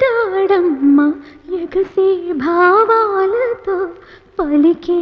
పుట్టాడమ్మ ఎగసే భావాలతో పలికే